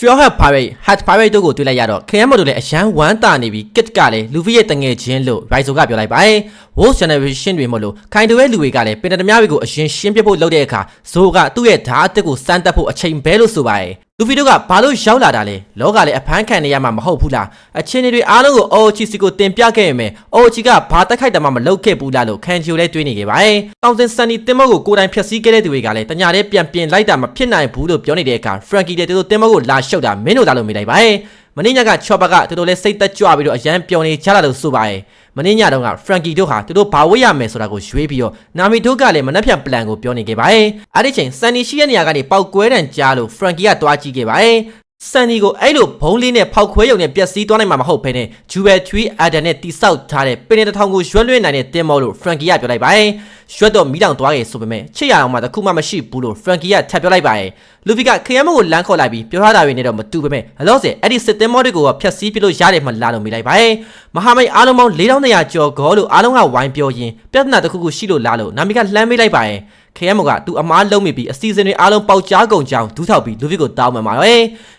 Straw Hat Pirate Hat Pirate တို့ကိုတွေ့လိုက်ရတော့ KM တို့လည်းအရန်ဝမ်းတာနေပြီး Kit ကလည်း Luffy ရဲ့တငယ်ချင်းလို့ Raizo ကပြောလိုက်ပါတယ် Wolf Generation တွေမလို့ခိုင်တိုရဲ့လူတွေကလည်းပင်တမများတွေကိုအရင်ရှင်းပြဖို့လုပ်တဲ့အခါ Zo ကသူ့ရဲ့ဓာတ်အသစ်ကိုစမ်းတက်ဖို့အချိန်ပဲလို့ဆိုပါတယ် လူဖီတို့ကဘာလို့ရောက်လာတာလဲလောကလည်းအဖမ်းခံနေရမှာမဟုတ်ဘူးလားအချင်းတွေအားလုံးကိုအော်ချီစီကိုတင်ပြခဲ့ရမယ်အော်ချီကဘာတက်ခိုက်တမှမလုပ်ခဲ့ဘူးလားလို့ခန်ချီကိုလည်းတွေးနေခဲ့ပါတယ်တောင်စင်ဆန်နီတင်မောကိုကိုယ်တိုင်ဖျက်ဆီးခဲ့တဲ့သူတွေကလည်းတညာလေးပြန်ပြင်လိုက်တာမဖြစ်နိုင်ဘူးလို့ပြောနေတဲ့အခါဖရန်ကီတဲ့သူတို့တင်မောကိုလာရှုပ်တာမင်းတို့သားလို့မိလိုက်ပါတယ်မင်းညကချော့ဘကသူတို့လည်းစိတ်သက်ကြွပြီးတော့အရန်ပျော်နေကြတာလို့ဆိုပါတယ် မင်းညတုန်းကဖရန်ကီတို့ဟာသူတို့ဘာဝတ်ရမယ်ဆိုတာကိုရွေးပြီးတော့နာမီတို့ကလည်းမနှက်ဖြန်ပလန်ကိုပြောနေခဲ့ပါတယ်အဲ့ဒီချိန်ဆန်နီရှိတဲ့နေရာကနေပောက်ကွဲတံကြားလို့ဖရန်ကီကတွားကြည့်ခဲ့ပါတယ် ဆန်နီကိုအဲ့လိုဘုံလေးနဲ့ဖောက်ခွဲရုံနဲ့ပျက်စီးသွားနိုင်မှာမဟုတ်ဘဲနဲ့ဂျူဘယ်3အာဒန်နဲ့တိဆောက်ထားတဲ့ပင်တစ်ထောင်ကိုရွှဲလွှဲနိုင်တဲ့တင်မောလို့ဖရန်ကီကပြောလိုက်ပါတယ်ရွှက်တော့မီးတောင်သွားခဲ့ဆိုပေမဲ့ချစ်ရအောင်မှတခုမှမရှိဘူးလို့ဖရန်ကီကထပ်ပြောလိုက်ပါတယ်လူဖီကခရမ်းမကိုလမ်းခေါ်လိုက်ပြီးပြောထားတာတွေနဲ့တော့မတူပေမဲ့အလောဆယ်အဲ့ဒီစစ်တင်မောတွေကိုဖျက်ဆီးပြလို့ရတယ်မှလာလို့မိလိုက်ပါတယ်မဟာမိတ်အားလုံးပေါင်း4200ကျော်ဂေါ်လို့အားလုံးကဝိုင်းပြောရင်းပြဿနာတစ်ခုခုရှိလို့လာလို့နာမီကလှမ်းမေးလိုက်ပါတယ် ခဲမကသူအမားလုံးမိပြီးအစီအစဉ်တွေအားလုံးပေါက်ကြားကုန်ကြောင်းဒူးထောက်ပြီးလူဗီကိုတောင်းမှမှာပဲ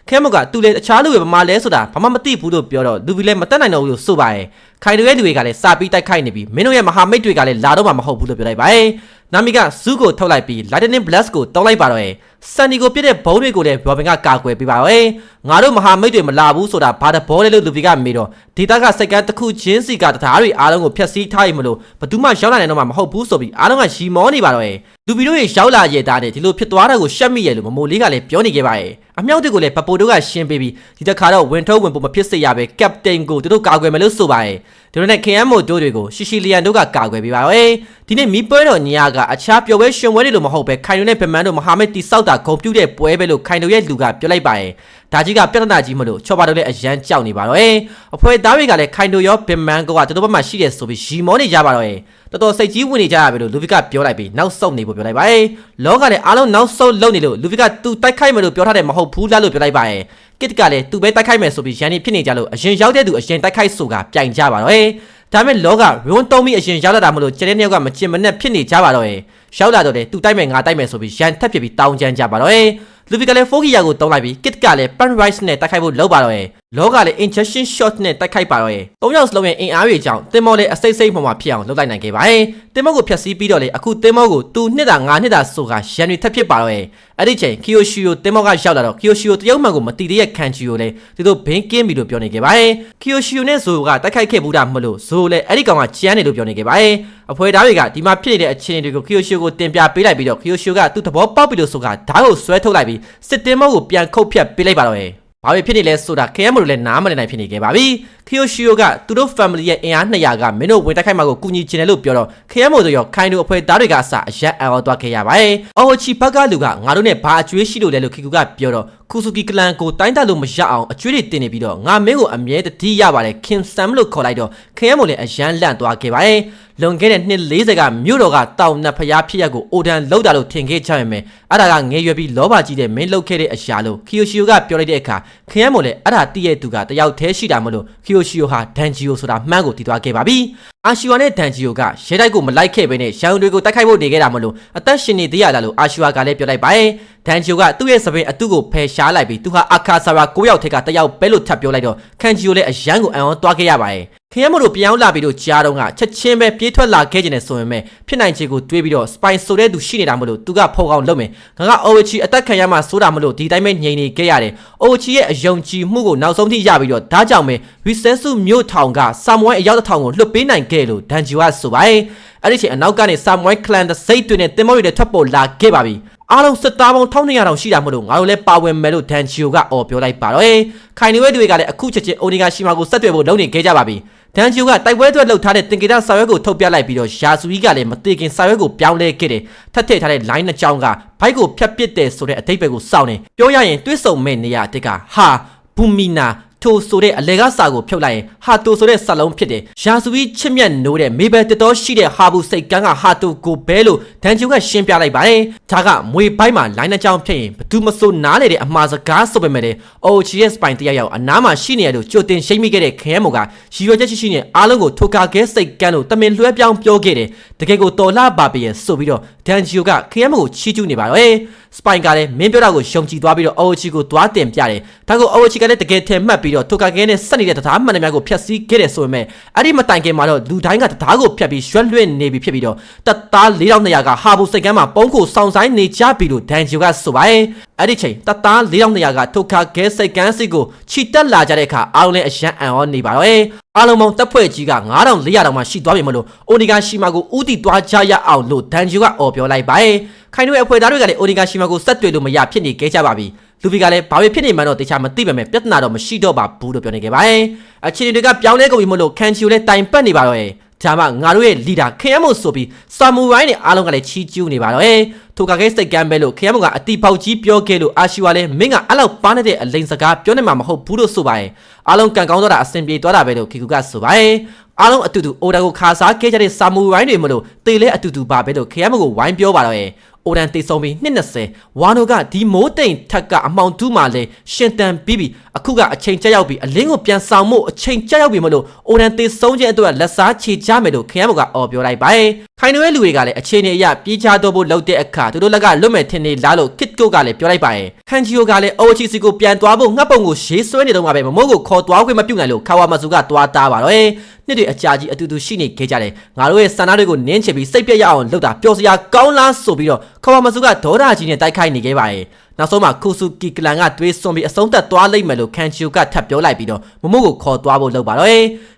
ခဲမကသူလည်းအခြားလူတွေဘာမှလဲဆိုတာဘာမှမသိဘူးလို့ပြောတော့လူဗီလည်းမတက်နိုင်တော့ဘူးလို့ဆိုပါတယ်ခိုင်တွေရဲ့လူတွေကလည်းစာပြီးတိုက်ခိုက်နေပြီးမင်းတို့ရဲ့မဟာမိတ်တွေကလည်းလာတော့မှမဟုတ်ဘူးလို့ပြောလိုက်ပါတယ် နာမီကဇူးကိုထုတ်လိုက်ပြီး Lightning Blast ကိုတောင်းလိုက်ပါတော့ရဲ့စန်နီကိုပြစ်တဲ့ဘုံတွေကိုလည်းရောဘင်ကကာကွယ်ပေးပါတော့ရဲ့ငါတို့မဟာမိတ်တွေမလာဘူးဆိုတာဘာတဘောလဲလို့လူဗီကမေးတော့ဒေတာကစိတ်ကန်းတစ်ခုချင်းစီကတထားတွေအားလုံးကိုဖျက်ဆီးထားရမလို့ဘသူမှရောက်လာနိုင်တော့မှမဟုတ်ဘူးဆိုပြီးအားလုံးကရီမောနေပါတော့ရဲ့လူဗီတို့ရဲ့ရောက်လာရဲ့သားတဲ့ဒီလိုဖြစ်သွားတာကိုရှက်မိရဲ့လို့မမိုလေးကလည်းပြောနေခဲ့ပါရဲ့အမြောက်တွေကိုလည်းပပိုတို့ကရှင်းပေးပြီးဒီတစ်ခါတော့ဝင်ထုတ်ဝင်ဖို့မဖြစ်စေရပဲကပတိန်ကိုသူတို့ကာကွယ်မယ်လို့ဆိုပါရဲ့ ဒီလိုနဲ့ KM မို့တို့တွေကိုရှီရှီလီယန်တို့ကကာကွယ်ပေးပါရဲ့ဒီနေ့မီးပွဲတော်ညကအခြားပျော်ပွဲရှင်ပွဲတွေလို့မဟုတ်ပဲခိုင်တို့နဲ့ဗမန်တို့မဟာမိတ်တိဆောက်တာဂုံပြူတဲ့ပွဲပဲလို့ခိုင်တို့ရဲ့လူကပြောလိုက်ပါရဲ့ဒါကြီးကပြဿနာကြီးမလို့ချောပါတို့လည်းအရန်ကြောက်နေပါတော့ရဲ့အဖွဲသားတွေကလည်းခိုင်တို့ရောဗမန်ကသူတို့ဘက်မှာရှိတယ်ဆိုပြီးရီမောနေကြပါတော့ရဲ့တော်တော်စိတ်ကြီးဝင်နေကြရပြီလို့လူဗီကပြောလိုက်ပြီးနောက်ဆုတ်နေဖို့ပြောလိုက်ပါရဲ့လောကလည်းအားလုံးနောက်ဆုတ်လုံနေလို့လူဗီကသူတိုက်ခိုက်မယ်လို့ပြောထားတယ်မဟုတ်ဘူးလားလို့ပြောလိုက်ပါရဲ့ ကစ်ကလည်းသူပဲတိုက်ခိုက်မယ်ဆိုပြီးရန်နေဖြစ်နေကြလို့အရင်ရောက်တဲ့သူအရင်တိုက်ခိုက်ဆိုတာပြိုင်ကြပါတော့ရဲ့ဒါမဲ့လောကရုံးတုံးပြီးအရင်ရောက်လာတာမလို့ကျတဲ့နှစ်ယောက်ကမချင်မနဲ့ဖြစ်နေကြပါတော့ရဲ့ရောက်လာတော့လေသူတိုက်မယ်ငါတိုက်မယ်ဆိုပြီးရန်ထက်ဖြစ်ပြီးတောင်းကြမ်းကြပါတော့ရဲ့လူဗီကလည်းဖိုဂီယာကိုတုံးလိုက်ပြီးကစ်ကလည်း pan rice နဲ့တိုက်ခိုက်ဖို့လုပ်ပါတော့ရဲ့လောကလည်း injection shot နဲ့တိုက်ခိုက်ပါတော့ရဲ့သုံးယောက်စလုံးရဲ့အင်အားတွေကြောင့်တင်မောလည်းအစိမ့်စိမ့်မှမှဖြစ်အောင်လုပ်လိုက်နိုင်ခဲ့ပါရဲ့တင်မောကိုဖျက်ဆီးပြီးတော့လေအခုတင်မောကိုသူနှစ်တာငါနှစ်တာဆိုတာရန်တွေထက်ဖြစ်ပါတော့ရဲ့အဲ့ဒီချိန်ကီယိုရှီယိုတင်မောကရောက်လာတော့ကီယိုရှီယိုတရုတ်မှန်ကိုမတီးတဲ့ခန်ချီယိုလည်းသူတို့ဘင်းကင်းပြီလို့ပြောနေခဲ့ပါရဲ့ကီယိုရှီယိုနဲ့ဇိုကတိုက်ခိုက်ခဲ့ဘူးတာမလို့ဇိုလည်းအဲ့ဒီကောင်ကကျန်းနေလို့ပြောနေခဲ့ပါရဲ့အဖွဲသားတွေကဒီမှာဖြစ်နေတဲ့အခြေအနေတွေကိုကီယိုရှီယိုကိုတင်ပြပေးလိုက်ပြီးတော့ကီယိုရှီယိုကသူ့သဘောပေါက်ပြီလို့ဆိုတာဓာတ်ကိုဆွဲထုတ်လိုက်ပြီးစစ်တင်မောကိုပြန်ခုတ်ဖြတ်ပေးလိုက်ပါတော့ရဲ့ ဘာပဲဖြစ်နေလဲဆိုတာ KM တို့လည်းနားမလည်နိုင်ဖြစ်နေခဲ့ပါပြီ။ခီယိုရှီယိုကသူတို့ family ရဲ့အင်အား200ကမင်းတို့ဝင်တိုက်ခိုက်မှာကိုကူညီချင်တယ်လို့ပြောတော့ KM တို့ရောခိုင်တို့အဖွဲ့သားတွေကအစအရက်အံအောင်သွားခဲ့ရပါတယ်။အော်ချီဘက်ကလူကငါတို့နဲ့ဘာအကျွေးရှိလို့လဲလို့ခီကူကပြောတော့ ခုဆူကီကလန်ကိုတိုင်းတက်လို့မရအောင်အကျွေးတွေတင်နေပြီးတော့ငါမင်းကိုအမြဲတတိရပါတယ်ခင်ဆမ်လို့ခေါ်လိုက်တော့ KM တို့လည်းအရန်လန့်သွားခဲ့ပါတယ်။လွန်ခဲ့တဲ့နှစ်40ကမြို့တော်ကတောင်နတ်ဖျားဖြစ်ရက်ကိုအိုဒန်လောက်တာလို့ထင်ခဲ့ကြရမယ်။အဲ့ဒါကငယ်ရွယ်ပြီးလောဘကြီးတဲ့မင်းလောက်ခဲ့တဲ့အရာလို့ခီယိုရှီယိုကပြောလိုက်တဲ့အခါခရမ်းမို့လည်းအဲ့ဒါတည့်ရဲ့သူကတယောက်တည်းရှိတာမလို့ခီယိုရှီယိုဟာဒန်ဂျီယိုဆိုတာမှန်းကိုတည်သွားခဲ့ပါပြီ။အာရှီဝါနဲ့ဒန်ဂျီယိုကရဲတိုက်ကိုမလိုက်ခဲ့ဘဲနဲ့ရန်တွေကိုတိုက်ခိုက်ဖို့နေခဲ့တာမလို့အသက်ရှင်နေသေးရလားလို့အာရှီဝါကလည်းပြောလိုက်ပါရဲ့။ဒန်ဂျီယိုကသူ့ရဲ့စပင်အတုကိုဖယ်ရှားလိုက်ပြီးသူဟာအခါဆာရာ9ယောက်ထက်ကတယောက်ပဲလို့ထပ်ပြောလိုက်တော့ခန်ဂျီယိုလည်းအရန်ကိုအံ့ဩသွားခဲ့ရပါရဲ့။ခရမ်းမို့တို့ပြောင်းလာပြီးတော့ကြားတော့ကချက်ချင်းပဲပြေးထွက်လာခဲ့ခြင်းနဲ့ဆိုရင်ပဲဖြစ်နိုင်ချေကိုတွေးပြီးတော့စပိုင်ဆိုတဲ့သူရှိနေတာမလို့သူကဖော်ကောင်လုပ်မယ်ငါကအိုဝချီအသက်ခံရမှဆိုတာမလို့ဒီတိုင်းပဲငြိမ်နေခဲ့ရတယ်အိုဝချီရဲ့အယုံကြည်မှုကိုနောက်ဆုံးထိရပြီးတော့ဒါကြောင့်ပဲရီဆန်ဆူမြို့ထောင်ကဆာမွဲအရောက်တစ်ထောင်ကိုလွှတ်ပေးနိုင်ခဲ့လို့ဒန်ဂျီဝါဆိုပါရဲ့အဲ့ဒီချိန်အနောက်ကနေဆာမွဲကလန်တဲ့စိတ်တွေနဲ့တင်မောတွေထွက်ပေါ်လာခဲ့ပါပြီအားလုံးစစ်သားပေါင်း1200တောင်ရှိတာမလို့ငါတို့လည်းပါဝင်မယ်လို့ဒန်ဂျီယိုကအော်ပြောလိုက်ပါတော့ဟေးခိုင်နေဝဲတွေကလည်းအခုချက်ချင်းအိုနီဂါရှိမာကိုဆက်သွယ်ဖို့လုပ်နေခဲ့ကြပါပြီ ဒန်ဂျီယိုကတိုက်ပွဲအတွက်လှုပ်ထားတဲ့တင်ကေတာစာရွက်ကိုထုတ်ပြလိုက်ပြီးတော့ယာဆူကြီးကလည်းမတေခင်စာရွက်ကိုပြောင်းလဲခဲ့တယ်ထပ်ထည့်ထားတဲ့ line နှစ်ကြောင်းကဘိုက်ကိုဖြတ်ပစ်တယ်ဆိုတဲ့အတိတ်ပဲကိုစောင့်နေပြောရရင်တွစ်ဆုံမဲ့နေရတစ်ကဟာဘူမီနာ ထိုဆိုတဲ့အလေကစာကိုဖြုတ်လိုက်ရင်ဟာတိုဆိုတဲ့စလုံးဖြစ်တယ်ရာဇူကြီးချစ်မြတ်နိုးတဲ့မေဘယ်တတော်ရှိတဲ့ဟာဘူးစိတ်ကန်းကဟာတိုကိုဘဲလို့ဒန်ဂျူကရှင်းပြလိုက်ပါတယ်ဒါကမွေပိုင်းမှာလိုင်းနှကြောင်ဖြစ်ရင်ဘသူမဆိုနားလေတဲ့အမှားစကားဆိုပေမဲ့လေ OGS ပိုင်တယောက်ယောက်အနားမှာရှိနေရလို့ကြိုတင်ရှိမိခဲ့တဲ့ခဲမိုကရီရွယ်ချက်ရှိရှိနဲ့အားလုံးကိုထိုကာကဲစိတ်ကန်းလို့တမင်လွှဲပြောင်းပြောခဲ့တယ်တကယ်ကိုတော်လာပါပဲဆိုပြီးတော့ဒန်ဂျူကခဲမိုကိုချီးကျူးနေပါတော့စပိုင်ကလည်းမင်းပြောတာကိုရှုံကြည်သွားပြီးတော့ OG ကိုသွားတင်ပြတယ်ဒါကို OG ကလည်းတကယ်ထင်မှတ်ပြီးတော့ထိုကာကဲနဲ့ဆက်နေတဲ့တရားမှန်တယ်များကိုဖျက်ဆီးခဲ့တယ်ဆိုပေမဲ့အဲ့ဒီမတိုင်ခင်မှာတော့လူတိုင်းကတရားကိုဖျက်ပြီးရွှက်လွှင့်နေပြီဖြစ်ပြီးတော့တပ်သား4200ကဟာဘူစိတ်ကမ်းမှာပုံးကိုစောင့်ဆိုင်နေကြပြီလို့ဒန်ဂျူကဆိုပါတယ်အဲ့ဒီချိန်တပ်သား4200ကထိုကာကဲစိတ်ကမ်းစီကိုခြိတက်လာကြတဲ့အခါအားလုံးလည်းအယံအံ့ဩနေပါတော့အားလုံးပေါင်းတပ်ဖွဲ့ကြီးက9400တောင်မှရှိသွားပြီမလို့အိုနီဂါရှီမာကိုဥတီသွားကြရအောင်လို့ဒန်ဂျူကအော်ပြောလိုက်ပါတယ်ခိုင်တို့ရဲ့အဖွဲ့သားတွေကလည်းအိုနီဂါရှီမာကိုဆက်တွေ့လို့မရဖြစ်နေခဲ့ကြပါပြီ လူဗီကလည်းဘာပဲဖြစ်နေမှန်းတော့တခြားမသိပါမဲ့ပြဿနာတော့မရှိတော့ပါဘူးလို့ပြောနေခဲ့ပါတယ်အခြေအနေတွေကပြောင်းလဲကုန်ပြီမလို့ခန်ချီကိုလည်းတိုင်ပတ်နေပါတော့ရဲ့ဒါမှငါတို့ရဲ့လီဒါခရမ်းမို့ဆိုပြီးဆာမူရိုင်းနဲ့အားလုံးကလည်းချီးကျူးနေပါတော့ရဲ့ထိုကကဲစိတ်ကမ်းပဲလို့ခရမ်းမို့ကအတီပေါက်ကြီးပြောခဲ့လို့အာရှီဝါလည်းမင်းကအဲ့လောက်ပါနေတဲ့အလိန်စကားပြောနေမှာမဟုတ်ဘူးလို့ဆိုပါရဲ့အားလုံးကန်ကောင်းတော့တာအဆင်ပြေသွားတာပဲလို့ခီကူကဆိုပါရဲ့အားလုံးအတူတူအိုဒါကိုခါစားခဲ့ကြတဲ့ဆာမူရိုင်းတွေမလို့တေလဲအတူတူပါပဲလို့ခရမ်းမို့ကိုဝိုင်းပြောပါတော့ရဲ့ အိုဒန်တေဆုံးပြီး220ဝါနိုကဒီမိုးတိမ်ထက်ကအမောင်တူးမှလဲရှင်တန်ပြီးပြီအခုကအချိန်ကျရောက်ပြီးအလင်းကိုပြန်ဆောင်မှုအချိန်ကျရောက်ပြီမလို့အိုဒန်တေဆုံးခြင်းအတွက်လက်စားချေကြမယ်လို့ခရမ်းမို့ကအော်ပြောလိုက်ပါတယ် ခိုင်နိုရဲ့လူတွေကလည်းအခြေအနေအရပြေးချတော့ဖို့လုပ်တဲ့အခါသူတို့လက်ကလွတ်မဲ့ထင်နေလားလို့ကစ်ကိုကလည်းပြောလိုက်ပါတယ်ခန်ဂျီယိုကလည်းအိုချီစီကိုပြန်သွားဖို့ငှက်ပုံကိုရေးဆွဲနေတော့မှပဲမမိုးကိုခေါ်သွားခွင့်မပြုနိုင်လို့ခါဝါမဆူကသွားတာပါတော့နှစ်တွေအကြာကြီးအတူတူရှိနေခဲ့ကြတယ်ငါတို့ရဲ့စန္ဒတွေကိုနင်းချပြီးစိတ်ပြက်ရအောင်လုပ်တာပျော်စရာကောင်းလားဆိုပြီးတော့ခါဝါမဆူကဒေါသကြီးနဲ့တိုက်ခိုက်နေခဲ့ပါတယ် နောက်ဆုံးမှာခုစုကီကလန်ကတွေးစွန်ပြီးအဆုံးသက်သွားလိုက်မယ်လို့ကန်ချီယိုကထပ်ပြောလိုက်ပြီးတော့မမို့ကိုခေါ်သွားဖို့လုပ်ပါတော့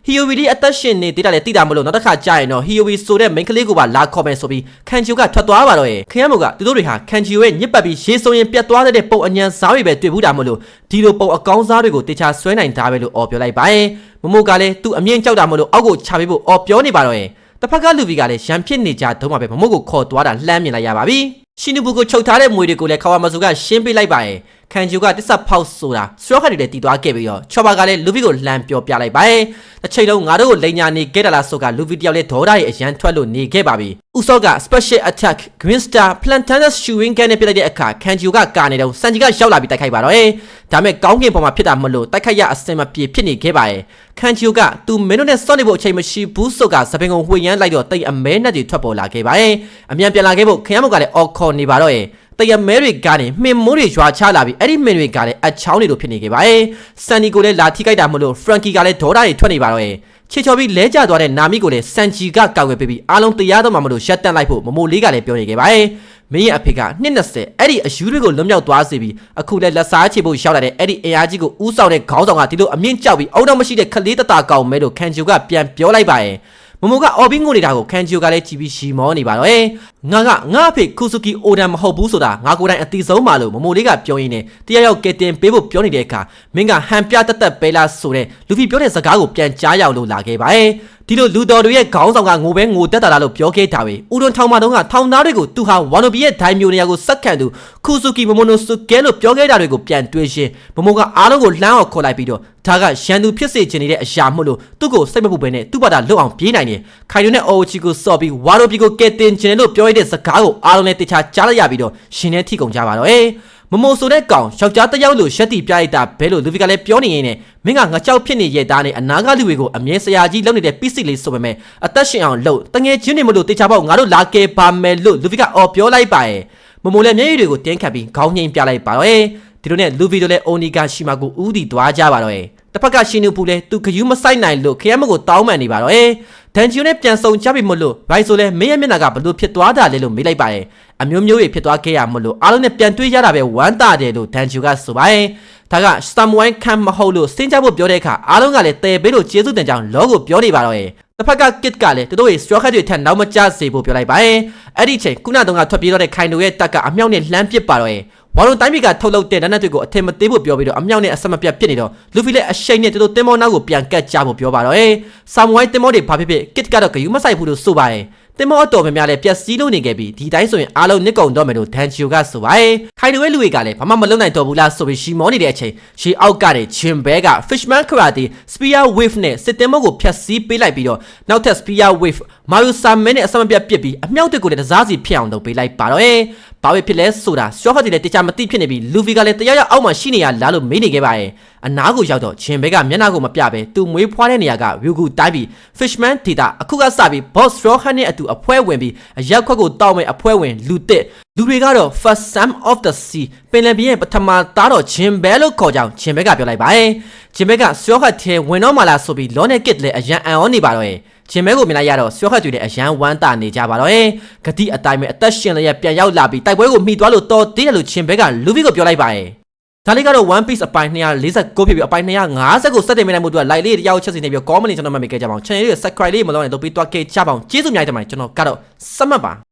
ဟီယိုဗီဒီအသက်ရှင်နေသေးတာလည်းသိတာမလို့နောက်တစ်ခါကြာရင်တော့ဟီယိုဗီဆိုတဲ့ main ကလေးကိုပါလာခေါ်မယ်ဆိုပြီးကန်ချီယိုကထွက်သွားပါတော့ဟခရမ်းမို့ကသူတို့တွေဟာကန်ချီယိုရဲ့ညစ်ပတ်ပြီးရေဆိုရင်ပြတ်သွားတဲ့ပုံအညံစားတွေပဲတွေ့ဘူးတာမလို့ဒီလိုပုံအကောင်းစားတွေကိုတေချာဆွဲနိုင်တာပဲလို့အော်ပြောလိုက်ပါရဲ့မမို့ကလည်းသူအမြင့်ကြောက်တာမလို့အောက်ကိုချပေးဖို့အော်ပြောနေပါတော့ရဲ့တစ်ဖက်ကလူဗီကလည်းရန်ဖြစ်နေကြတုံးမှာပဲမမို့ကိုခေါ်သွားတာလှမ်းမြင်လိုက်ရပါပြီ ရှီနူဘူကိုချုပ်ထားတဲ့မွေတွေကိုလည်းခါဝါမဆူကရှင်းပေးလိုက်ပါရဲ့ခန်ဂျူကတစ္ဆဖောက်ဆိုတာစရော့ခတ်တွေလည်းတီးသွားခဲ့ပြီးတော့ချော်ဘာကလည်းလူဗီကိုလှမ်းပြောပြလိုက်ပါရဲ့တစ်ချိန်လုံးငါတို့ကိုလိန်ညာနေခဲ့တာလားဆိုကလူဗီတယောက်လည်းဒေါ်ဒါရဲ့အရန်ထွက်လို့နေခဲ့ပါပြီဥစောက special attack green star plantainous shooting gun နဲ့ပြလိုက်တဲ့အခါခန်ဂျူကကာနေတော့စန်ဂျီကရောက်လာပြီးတိုက်ခိုက်ပါတော့ရဲ့ဒါမဲ့ကောင်းကင်ပေါ်မှာဖြစ်တာမလို့တိုက်ခိုက်ရအစင်မပြေဖြစ်နေခဲ့ပါရဲ့ခန်ဂျူကသူမင်းတို့နဲ့စော့နေဖို့အချိန်မရှိဘူးဆိုကစပင်ကိုဝှေ့ရမ်းလိုက်တော့တိတ်အမဲနဲ့တွေထွက်ပေါ်လာခဲ့ပါရဲ့အမြန်ပြန်လာခဲ့ဖို့ခရမ်းမုတ်ကလည်းအော်ခေါ်နေပါတော့ရဲ့တရမဲတွေကနေမှင်မိုးတွေရွာချလာပြီးအဲ့ဒီမှင်တွေကလည်းအချောင်းတွေလိုဖြစ်နေခဲ့ပါရဲ့ဆန်နီကိုလည်းလာထိခိုက်တာမလို့ဖရန်ကီကလည်းဒေါ်ဒါတွေထွက်နေပါတော့ရဲ့ ချေချော်ပြီးလဲကျသွားတဲ့နာမီကိုလည်းစန်ချီကကောက်ွယ်ပေးပြီးအားလုံးတရားတော့မှမလို့ရက်တန့်လိုက်ဖို့မမိုလေးကလည်းပြောနေခဲ့ပါရဲ့မင်းရဲ့အဖေက220အဲ့ဒီအယူတွေကိုလွတ်မြောက်သွားစေပြီးအခုလည်းလက်စားချေဖို့ရောက်လာတဲ့အဲ့ဒီအင်အားကြီးကိုဥဆောင်တဲ့ခေါင်းဆောင်ကဒီလိုအမြင့်ကြောက်ပြီးအုံတော့မရှိတဲ့ခလေးတတကောင်မဲလို့ခန်ဂျူကပြန်ပြောလိုက်ပါရဲ့ မမိုကအော်ဘင်းငိုနေတာကိုခန်ဂျီယိုကလည်းကြည့်ပြီးရှီမောနေပါတော့ဟဲ့ငါကငါအဖေခုဆူကီအိုဒန်မဟုတ်ဘူးဆိုတာငါကိုယ်တိုင်အတိဆုံးပါလို့မမိုလေးကပြောရင်းနဲ့တယောက်ယောက်ကဲတင်ပေးဖို့ပြောနေတဲ့အခါမင်းကဟန်ပြတက်တက်ပဲလားဆိုတဲ့လူဖီပြောတဲ့စကားကိုပြန်ကြားရအောင်လို့လာခဲ့ပါဟဲ့ ဒီလိုလူတော်တွေရဲ့ခေါင်းဆောင်ကငိုပဲငိုတက်တာလားလို့ပြောခဲ့တာပဲဥဒွန်ထောင်မတုံးကထောင်သားတွေကိုသူဟာဝါနိုဘီရဲ့ဒိုင်မျိုးနေရာကိုစက်ခံသူခုဆူကီမမိုနိုဆူကဲလို့ပြောခဲ့တာတွေကိုပြန်တွေးရှင်းမမိုကအားလုံးကိုလှမ်းအောင်ခေါ်လိုက်ပြီးတော့ဒါကရန်သူဖြစ်စေချင်နေတဲ့အရာမို့လို့သူ့ကိုစိတ်မပူပဲနဲ့သူ့ဘာသာလွတ်အောင်ပြေးနိုင်တယ်ခိုင်ယိုနဲ့အော်ချီကိုစော်ပြီးဝါနိုဘီကိုကဲတင်ချင်တယ်လို့ပြောရတဲ့စကားကိုအားလုံးလည်းတခြားကြားလိုက်ရပြီးတော့ရှင်နဲ့ထိကုန်ကြပါတော့အေးမမိုဆိုတဲ့ကောင်ယောက်ျားတစ်ယောက်လိုရှက်တီပြလိုက်တာဘဲလို့လူဗီကလည်းပြောနေရင်းနဲ့ မင်းကငါကြောက်ဖြစ်နေရဲ့သားနဲ့အနာကလူတွေကိုအမြဲဆရာကြီးလုပ်နေတဲ့ပစ္စည်းလေးဆိုပေမဲ့အသက်ရှင်အောင်လုပ်တငယ်ချင်းတွေမလို့တေချာပေါ့ငါတို့လာကဲပါမယ်လို့လူဗီကအော်ပြောလိုက်ပါရဲ့မမိုလည်းမျက်ရည်တွေကိုတင်းခတ်ပြီးခေါင်းငိမ့်ပြလိုက်ပါတော့အေးဒီလိုနဲ့လူဗီတို့လည်းအိုနီကာရှိမာကိုဦးတည်သွားကြပါတော့အေးတစ်ဖက်ကရှင်နူပူလဲသူခယူးမဆိုင်နိုင်လို့ခရမ်းမကိုတောင်းပန်နေပါတော့အေး ဒန်ဂျီယိုနဲ့ပြန်ဆုံကြပြီမလို့ရိုက်ဆိုလဲမင်းရဲ့မျက်နှာကဘလို့ဖြစ်သွားတာလဲလို့မေးလိုက်ပါရဲ့အမျိုးမျိုးတွေဖြစ်သွားခဲ့ရမလို့အားလုံးနဲ့ပြန်တွေ့ရတာပဲဝမ်းသာတယ်လို့ဒန်ဂျီယိုကဆိုပါရဲ့ဒါကစတမ်ဝိုင်းခံမဟုတ်လို့စင်ကြဖို့ပြောတဲ့အခါအားလုံးကလည်းတဲပေးလို့ကျေးဇူးတင်ကြောင်းလောကိုပြောနေပါတော့ရဲ့တစ်ဖက်ကကစ်ကလည်းတို့ရဲ့ straw hat တွေထက်နောက်မကျစေဖို့ပြောလိုက်ပါရဲ့အဲ့ဒီချိန်ခုနတုန်းကထွက်ပြေးတော့တဲ့ခိုင်တို့ရဲ့တက်ကအမြောက်နဲ့လှမ်းပစ်ပါတော့ရဲ့ ဝါလုံတိုင်းပြည်ကထုတ်လုပ်တဲ့နန်းနက်တွေကိုအထင်မသေးဖို့ပြောပြီးတော့အမြောက်နဲ့အဆက်မပြတ်ပစ်နေတော့လူဖီလည်းအရှိန်နဲ့တို့တင်မောနောက်ကိုပြန်ကတ်ကြဖို့ပြောပါတော့အေးဆာမွိုင်းတင်မောတွေဘာဖြစ်ဖြစ်ကစ်ကတော့ဂယူးမဆိုင်ဘူးလို့ဆိုပါရဲ့တင်မောအတော်များများလည်းပျက်စီးလို့နေခဲ့ပြီးဒီတိုင်းဆိုရင်အားလုံးနစ်ကုံတော့မယ်လို့ဒန်ချီယိုကဆိုပါတယ်ခိုင်တဝဲလူတွေကလည်းဘာမှမလုပ်နိုင်တော့ဘူးလားဆိုပြီးရှီမောနေတဲ့အချိန်ရှီအောက်ကတဲ့ဂျင်ဘဲက Fishman Karate Spear Wave နဲ့စစ်တင်မောကိုဖျက်ဆီးပေးလိုက်ပြီးတော့နောက်ထပ် Spear Wave မာယူဆာမင်းနဲ့အစမပြတ်ပစ်ပြီးအမြောက်တက်ကိုလည်းတစားစီဖြစ်အောင်လုပ်ပေးလိုက်ပါတော့ရဲ့ဘာပဲဖြစ်လဲဆိုတာရှော့ဟတ်တီလည်းတခြားမသိဖြစ်နေပြီးလူဗီကလည်းတယောက်ယောက်အောက်မှာရှိနေရလားလို့မေးနေခဲ့ပါရဲ့ အနားကိုရောက်တော့ဂျင်ဘဲကမျက်နှာကိုမပြပဲသူမွေးဖွားတဲ့နေရာက view ကိုတိုင်းပြီး Fishman ဒေတာအခုကစပြီး Boss Rohan နဲ့အတူအဖွဲဝင်ပြီးအရက်ခွက်ကိုတောက်မဲ့အဖွဲဝင်လူတစ်လူတွေကတော့ First Sam of the Sea ပင်လယ်ပြင်ရဲ့ပထမသားတော်ဂျင်ဘဲလို့ခေါ်ကြောင်းဂျင်ဘဲကပြောလိုက်ပါရဲ့ဂျင်ဘဲကရှော့ဟတ်ထဲဝင်တော့မှလာဆိုပြီးလောနဲ့ကစ်လည်းအရန်အံ့ဩနေပါတော့ရဲ့ဂျင်မဲကိုမြင်လိုက်ရတော့ဆွဲခတ်တွေလည်းအရန်ဝမ်းတာနေကြပါတော့ရဲ့ဂတိအတိုင်းပဲအသက်ရှင်လျက်ပြန်ရောက်လာပြီးတိုက်ပွဲကိုမိသွားလို့တော်သေးတယ်လို့ဂျင်ဘဲကလူဗီကိုပြောလိုက်ပါရဲ့ ဒါလေးကတော့ One Piece အပိုင်း249ဖြစ်ပြီးအပိုင်း250ကိုစက်တင်မိနိုင်မှုအတွက် like လေးတယောက်ချက်စီနေပြီး comment လေးကျွန်တော်မှတ်မိခဲ့ကြပါအောင် channel လေးကို subscribe လေးမလုပ်နဲ့တော့ပြီးတော့ခဲ့ကြပါအောင်ကျေးဇူးအများကြီးတင်ပါတယ်ကျွန်တော်ကတော့စမတ်ပါ